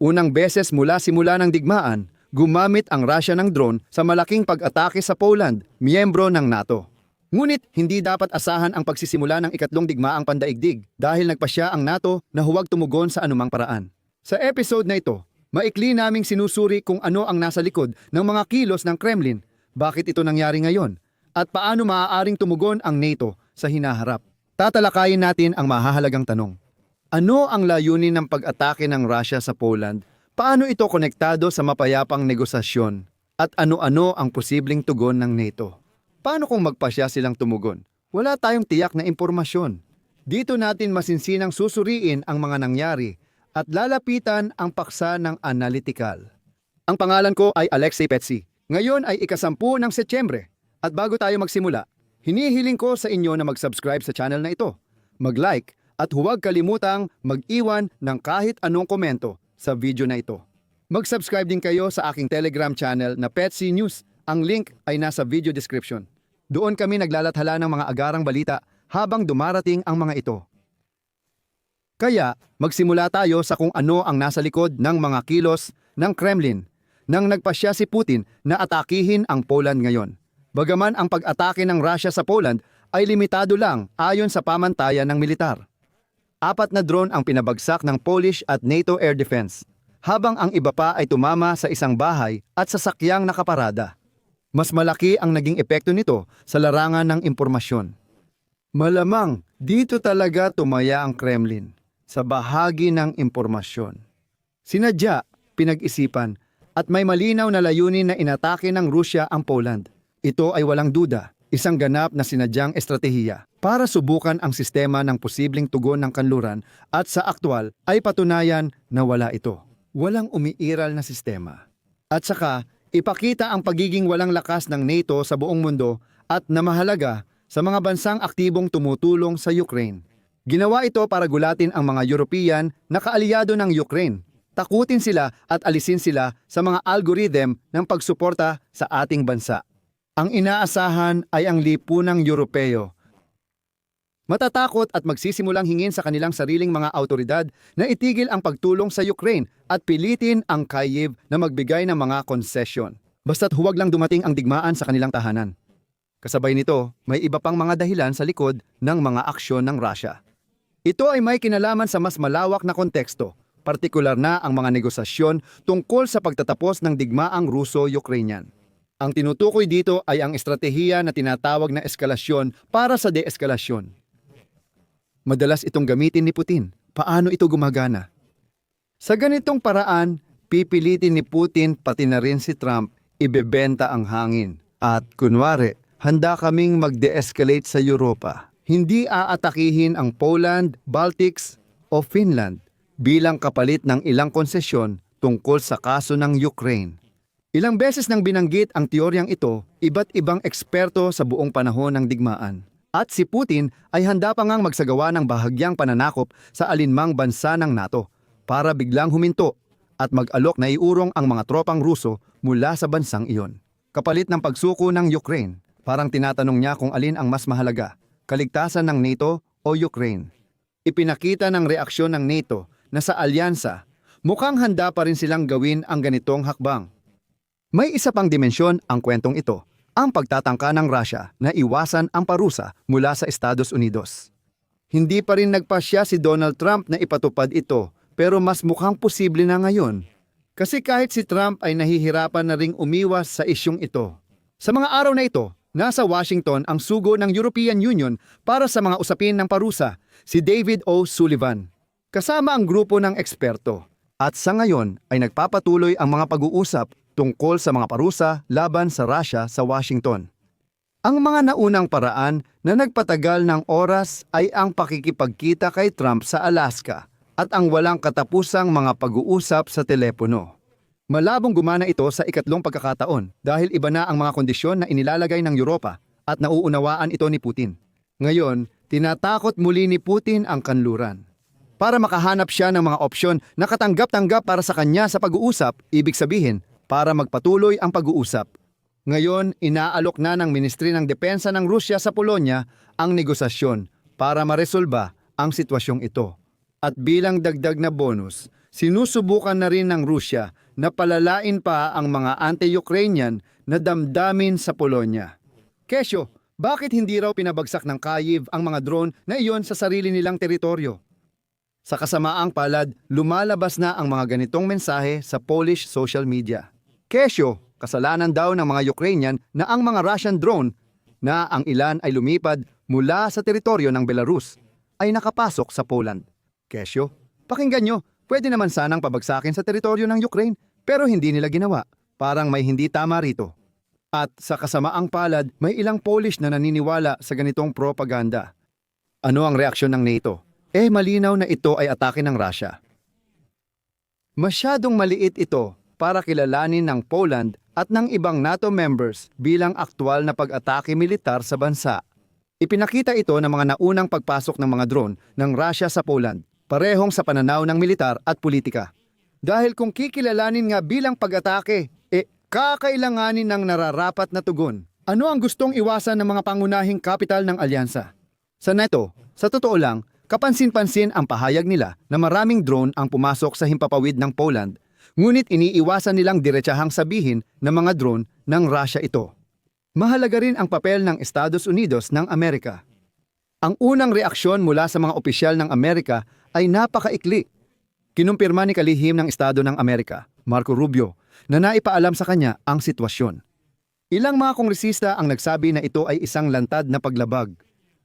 Unang beses mula simula ng digmaan, gumamit ang Russia ng drone sa malaking pag-atake sa Poland, miyembro ng NATO. Ngunit hindi dapat asahan ang pagsisimula ng ikatlong digmaang pandaigdig dahil nagpasya ang NATO na huwag tumugon sa anumang paraan. Sa episode na ito, maikli naming sinusuri kung ano ang nasa likod ng mga kilos ng Kremlin, bakit ito nangyari ngayon, at paano maaaring tumugon ang NATO sa hinaharap. Tatalakayin natin ang mahahalagang tanong. Ano ang layunin ng pag-atake ng Russia sa Poland? Paano ito konektado sa mapayapang negosasyon? At ano-ano ang posibleng tugon ng NATO? Paano kung magpasya silang tumugon? Wala tayong tiyak na impormasyon. Dito natin masinsinang susuriin ang mga nangyari at lalapitan ang paksa ng analytical. Ang pangalan ko ay Alexei Petsi. Ngayon ay ikasampu ng Setyembre. At bago tayo magsimula, hinihiling ko sa inyo na mag-subscribe sa channel na ito, mag-like at huwag kalimutang mag-iwan ng kahit anong komento sa video na ito. Mag-subscribe din kayo sa aking Telegram channel na Petsy News. Ang link ay nasa video description. Doon kami naglalathala ng mga agarang balita habang dumarating ang mga ito. Kaya, magsimula tayo sa kung ano ang nasa likod ng mga kilos ng Kremlin nang nagpasya si Putin na atakihin ang Poland ngayon. Bagaman ang pag-atake ng Russia sa Poland ay limitado lang ayon sa pamantayan ng militar. Apat na drone ang pinabagsak ng Polish at NATO Air Defense, habang ang iba pa ay tumama sa isang bahay at sasakyang nakaparada. Mas malaki ang naging epekto nito sa larangan ng impormasyon. Malamang dito talaga tumaya ang Kremlin sa bahagi ng impormasyon. Sinadya, pinag-isipan, at may malinaw na layunin na inatake ng Rusya ang Poland. Ito ay walang duda, isang ganap na sinadyang estratehiya para subukan ang sistema ng posibleng tugon ng kanluran at sa aktwal ay patunayan na wala ito. Walang umiiral na sistema. At saka, ipakita ang pagiging walang lakas ng NATO sa buong mundo at na mahalaga sa mga bansang aktibong tumutulong sa Ukraine. Ginawa ito para gulatin ang mga European na kaalyado ng Ukraine. Takutin sila at alisin sila sa mga algorithm ng pagsuporta sa ating bansa. Ang inaasahan ay ang lipunang Europeo. Matatakot at magsisimulang hingin sa kanilang sariling mga autoridad na itigil ang pagtulong sa Ukraine at pilitin ang Kyiv na magbigay ng mga konsesyon. Basta't huwag lang dumating ang digmaan sa kanilang tahanan. Kasabay nito, may iba pang mga dahilan sa likod ng mga aksyon ng Russia. Ito ay may kinalaman sa mas malawak na konteksto, partikular na ang mga negosasyon tungkol sa pagtatapos ng digmaang Ruso-Ukrainian. Ang tinutukoy dito ay ang estratehiya na tinatawag na eskalasyon para sa deeskalasyon. Madalas itong gamitin ni Putin. Paano ito gumagana? Sa ganitong paraan, pipilitin ni Putin pati na rin si Trump ibebenta ang hangin. At kunwari, handa kaming mag-de-escalate sa Europa. Hindi aatakihin ang Poland, Baltics o Finland bilang kapalit ng ilang konsesyon tungkol sa kaso ng Ukraine. Ilang beses nang binanggit ang teoryang ito, iba't ibang eksperto sa buong panahon ng digmaan. At si Putin ay handa pa ngang magsagawa ng bahagyang pananakop sa alinmang bansa ng NATO para biglang huminto at mag-alok na iurong ang mga tropang Ruso mula sa bansang iyon. Kapalit ng pagsuko ng Ukraine, parang tinatanong niya kung alin ang mas mahalaga, kaligtasan ng NATO o Ukraine. Ipinakita ng reaksyon ng NATO na sa alyansa, mukhang handa pa rin silang gawin ang ganitong hakbang. May isa pang dimensyon ang kwentong ito, ang pagtatangka ng Russia na iwasan ang parusa mula sa Estados Unidos. Hindi pa rin nagpasya si Donald Trump na ipatupad ito, pero mas mukhang posible na ngayon. Kasi kahit si Trump ay nahihirapan na ring umiwas sa isyong ito. Sa mga araw na ito, nasa Washington ang sugo ng European Union para sa mga usapin ng parusa, si David O. Sullivan. Kasama ang grupo ng eksperto. At sa ngayon ay nagpapatuloy ang mga pag-uusap tungkol sa mga parusa laban sa Russia sa Washington. Ang mga naunang paraan na nagpatagal ng oras ay ang pakikipagkita kay Trump sa Alaska at ang walang katapusang mga pag-uusap sa telepono. Malabong gumana ito sa ikatlong pagkakataon dahil iba na ang mga kondisyon na inilalagay ng Europa at nauunawaan ito ni Putin. Ngayon, tinatakot muli ni Putin ang kanluran. Para makahanap siya ng mga opsyon na katanggap-tanggap para sa kanya sa pag-uusap, ibig sabihin, para magpatuloy ang pag-uusap. Ngayon, inaalok na ng Ministry ng Depensa ng Rusya sa Polonya ang negosasyon para maresolba ang sitwasyong ito. At bilang dagdag na bonus, Sinusubukan na rin ng Rusya na palalain pa ang mga anti-Ukrainian na damdamin sa Polonya. Kesyo, bakit hindi raw pinabagsak ng Kyiv ang mga drone na iyon sa sarili nilang teritoryo? Sa kasamaang palad, lumalabas na ang mga ganitong mensahe sa Polish social media. Kesyo, kasalanan daw ng mga Ukrainian na ang mga Russian drone na ang ilan ay lumipad mula sa teritoryo ng Belarus ay nakapasok sa Poland. Kesyo, pakinggan nyo, pwede naman sanang pabagsakin sa teritoryo ng Ukraine pero hindi nila ginawa. Parang may hindi tama rito. At sa kasamaang palad, may ilang Polish na naniniwala sa ganitong propaganda. Ano ang reaksyon ng NATO? Eh malinaw na ito ay atake ng Russia. Masyadong maliit ito para kilalanin ng Poland at ng ibang NATO members bilang aktwal na pag-atake militar sa bansa. Ipinakita ito ng mga naunang pagpasok ng mga drone ng Russia sa Poland, parehong sa pananaw ng militar at politika. Dahil kung kikilalanin nga bilang pag-atake, eh kakailanganin ng nararapat na tugon. Ano ang gustong iwasan ng mga pangunahing kapital ng alyansa? Sa NATO, sa totoo lang, kapansin-pansin ang pahayag nila na maraming drone ang pumasok sa himpapawid ng Poland, ngunit iniiwasan nilang diretsahang sabihin na mga drone ng Russia ito. Mahalaga rin ang papel ng Estados Unidos ng Amerika. Ang unang reaksyon mula sa mga opisyal ng Amerika ay napakaikli. Kinumpirma ni kalihim ng Estado ng Amerika, Marco Rubio, na naipaalam sa kanya ang sitwasyon. Ilang mga kongresista ang nagsabi na ito ay isang lantad na paglabag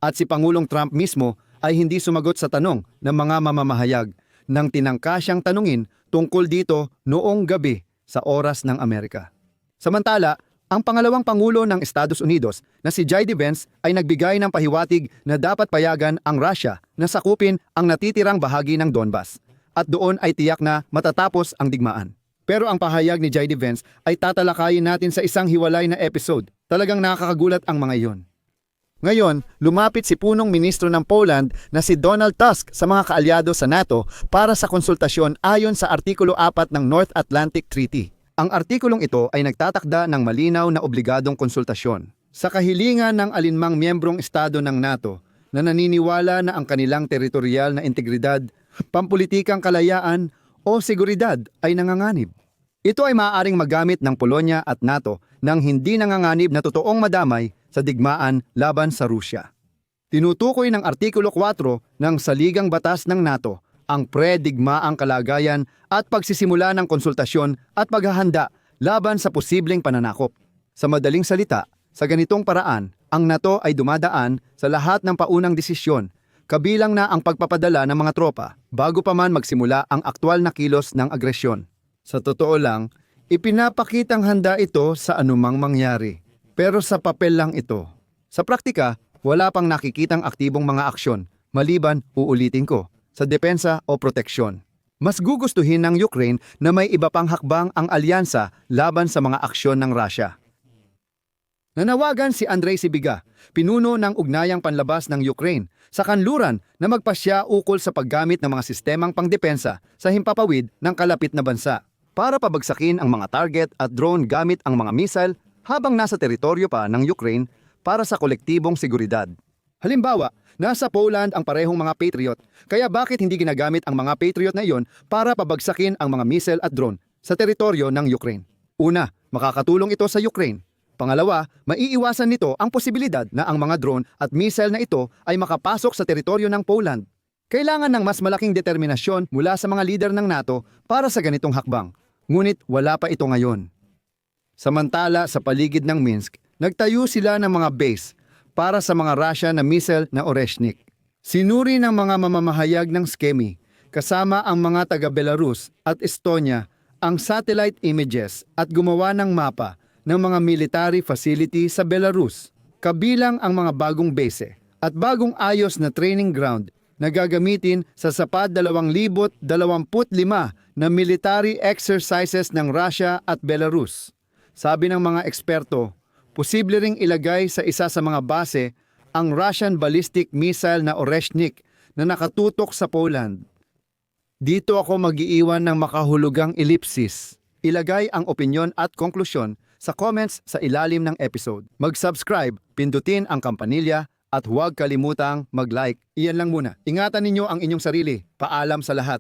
at si Pangulong Trump mismo ay hindi sumagot sa tanong ng mga mamamahayag nang tinangka siyang tanungin tungkol dito noong gabi sa oras ng Amerika. Samantala, ang pangalawang Pangulo ng Estados Unidos na si J.D. Vance ay nagbigay ng pahiwatig na dapat payagan ang Russia na sakupin ang natitirang bahagi ng Donbas at doon ay tiyak na matatapos ang digmaan. Pero ang pahayag ni J.D. Vance ay tatalakayin natin sa isang hiwalay na episode. Talagang nakakagulat ang mga iyon. Ngayon, lumapit si punong ministro ng Poland na si Donald Tusk sa mga kaalyado sa NATO para sa konsultasyon ayon sa Artikulo 4 ng North Atlantic Treaty. Ang artikulong ito ay nagtatakda ng malinaw na obligadong konsultasyon. Sa kahilingan ng alinmang miyembrong estado ng NATO na naniniwala na ang kanilang teritorial na integridad, pampulitikang kalayaan o seguridad ay nanganganib. Ito ay maaaring magamit ng Polonya at NATO nang hindi nanganganib na totoong madamay sa digmaan laban sa Rusya. Tinutukoy ng Artikulo 4 ng Saligang Batas ng NATO ang pre-digmaang kalagayan at pagsisimula ng konsultasyon at paghahanda laban sa posibleng pananakop. Sa madaling salita, sa ganitong paraan, ang NATO ay dumadaan sa lahat ng paunang desisyon, kabilang na ang pagpapadala ng mga tropa bago pa man magsimula ang aktwal na kilos ng agresyon. Sa totoo lang, ipinapakitang handa ito sa anumang mangyari. Pero sa papel lang ito. Sa praktika, wala pang nakikitang aktibong mga aksyon, maliban, uulitin ko, sa depensa o proteksyon. Mas gugustuhin ng Ukraine na may iba pang hakbang ang alyansa laban sa mga aksyon ng Russia. Nanawagan si Andrei Sibiga, pinuno ng ugnayang panlabas ng Ukraine, sa kanluran na magpasya ukol sa paggamit ng mga sistemang pangdepensa sa himpapawid ng kalapit na bansa para pabagsakin ang mga target at drone gamit ang mga missile habang nasa teritoryo pa ng Ukraine para sa kolektibong seguridad. Halimbawa, nasa Poland ang parehong mga Patriot, kaya bakit hindi ginagamit ang mga Patriot na iyon para pabagsakin ang mga missile at drone sa teritoryo ng Ukraine? Una, makakatulong ito sa Ukraine. Pangalawa, maiiwasan nito ang posibilidad na ang mga drone at missile na ito ay makapasok sa teritoryo ng Poland. Kailangan ng mas malaking determinasyon mula sa mga lider ng NATO para sa ganitong hakbang. Ngunit wala pa ito ngayon. Samantala sa paligid ng Minsk, nagtayo sila ng mga base para sa mga Russia na missile na Oreshnik. Sinuri ng mga mamamahayag ng Skemi, kasama ang mga taga-Belarus at Estonia, ang satellite images at gumawa ng mapa ng mga military facility sa Belarus, kabilang ang mga bagong base at bagong ayos na training ground na gagamitin sa SAPAD 2025 na military exercises ng Russia at Belarus. Sabi ng mga eksperto, posible ring ilagay sa isa sa mga base ang Russian ballistic missile na Oreshnik na nakatutok sa Poland. Dito ako mag-iiwan ng makahulugang ellipsis. Ilagay ang opinyon at konklusyon sa comments sa ilalim ng episode. Mag-subscribe, pindutin ang kampanilya at huwag kalimutang mag-like. Iyan lang muna. Ingatan ninyo ang inyong sarili. Paalam sa lahat.